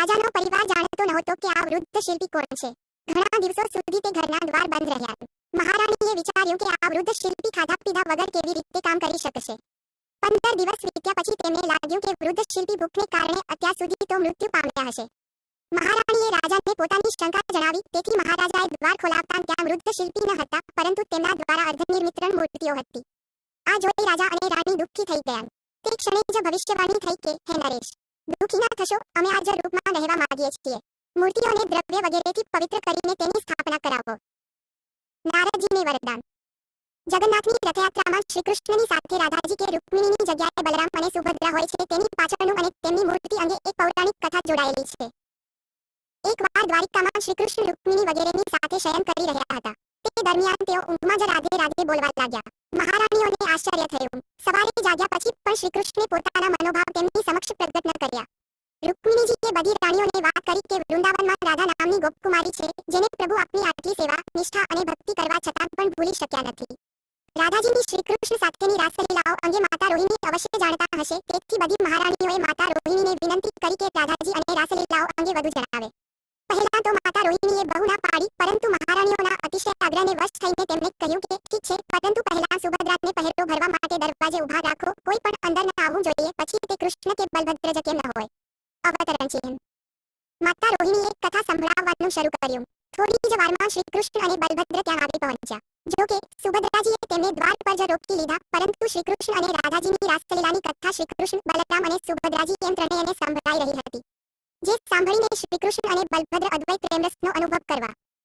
રાજાનો પરિવાર જાણતો નહોતો કે આ વૃદ્ધ શિલ્પી કોણ છે. ઘણા દિવસો સુધી તે ઘરના દ્વાર બંધ રહ્યા. મહારાણીએ વિચાર્યું કે આ વૃદ્ધ શિલ્પી ખાધા પીધા વગર કેવી રીતે કામ કરી શકશે. પંદર દિવસ વીત્યા પછી તેમને લાગ્યું કે વૃદ્ધ શિલ્પી ભૂખને કારણે અત્યાર સુધી તો મૃત્યુ પામ્યા હશે. મહારાણીએ રાજાને પોતાની શંકા જણાવી, તેથી મહારાજાએ દ્વાર ખોલાવતા ત્યાં વૃદ્ધ શિલ્પી ન હતા, પરંતુ તેમના દ્વારા અર્ધનિર્મિત મૂર્તિઓ હતી. આ જોઈ રાજા અને રાણી દુઃખી થઈ ગયા. તે ક્ષણે જ ભવિષ્યવાણી થઈ કે, હે નરેશ દુઃખી થશો, અમે આ રૂપમાં રહેવા માંગીએ છીએ. મૂર્તિઓને દ્રવ્ય વગેરેથી પવિત્ર કરીને તેની સ્થાપના કરાવો. નારદજીને વરદાન. જગન્નાથની રથયાત્રામાં શ્રી કૃષ્ણની સાથે રાધાજી કે રૂકમિણીની જગ્યાએ બલરામ અને સુભદ્રા હોય છે, તેની પાછળનું અને તેમની મૂર્તિ અંગે એક પૌરાણિક કથા જોડાયેલી છે. એકવાર દ્વારિકામાં શ્રી કૃષ્ણ રૂકમિણી વગેરેની સાથે શયન કરી રહ્યા હતા. તે દરમિયાન તેઓ ઊંઘમાં જ રાધે રાધે બોલવા લાગ્યા. મહારાણીઓને આશ્ચર્ય થયું. સવારે જાગ્યા પછી પણ શ્રી કૃષ્ણે પોતાના મનોભાવ તેમની સમક્ષ પ્રગટ ન રૂક્મિણીજીએ બધી રાણીઓને વાત કરી કે વૃંદાવનમાં રાધા નામની ગોપકુમારી છે, જેને પ્રભુ આપની આટલી સેવા, નિષ્ઠા અને ભક્તિ કરવા છતાં પણ ભૂલી શક્યા નથી. રાધાજીની શ્રીકૃષ્ણ સાથેની રાસલીલાઓ અંગે માતા રોહિણી અવશ્ય જાણતા હશે, તેથી બધી મહારાણીઓએ માતા રોહિણીને વિનંતી કરી કે રાધાજી અને રાસલીલાઓ અંગે વધુ જણાવે. પહેલા તો માતા રોહિણીએ બહુ ના પાડી, પરંતુ મહારાણીઓના અતિશય આગ્રહને વશ થઈને તેમણે કહ્યું કે ઠીક છે, પરંતુ પહેલા સુભદ્રાને પહેરો ભરવા માટે દરવાજે ઊભા રાખો, કોઈ પણ અંદર ના આવવું જોઈએ, પછી તે કૃષ્ણ કે બલભદ્રજ કેમ ન હોય. અવતરણ ચિહ્ન માતા રોહિણીએ કથા સંભળાવવાનું શરૂ કર્યું. થોડી જ વારમાં શ્રી કૃષ્ણ અને બલભદ્ર ત્યાં આવી પહોંચ્યા. જો કે, સુભદ્રાજીએ તેમને દ્વાર પર જ રોકી લીધા, પરંતુ શ્રી કૃષ્ણ અને રાધાજીની રાસલીલાની કથા શ્રી કૃષ્ણ, બલરામ અને સુભદ્રાજી એમ ત્રણેયને સંભળાઈ રહી હતી. જે સાંભળીને શ્રી કૃષ્ણ અને બલભદ્ર અદ્વૈત પ્રેમરસનો અનુભવ કરવા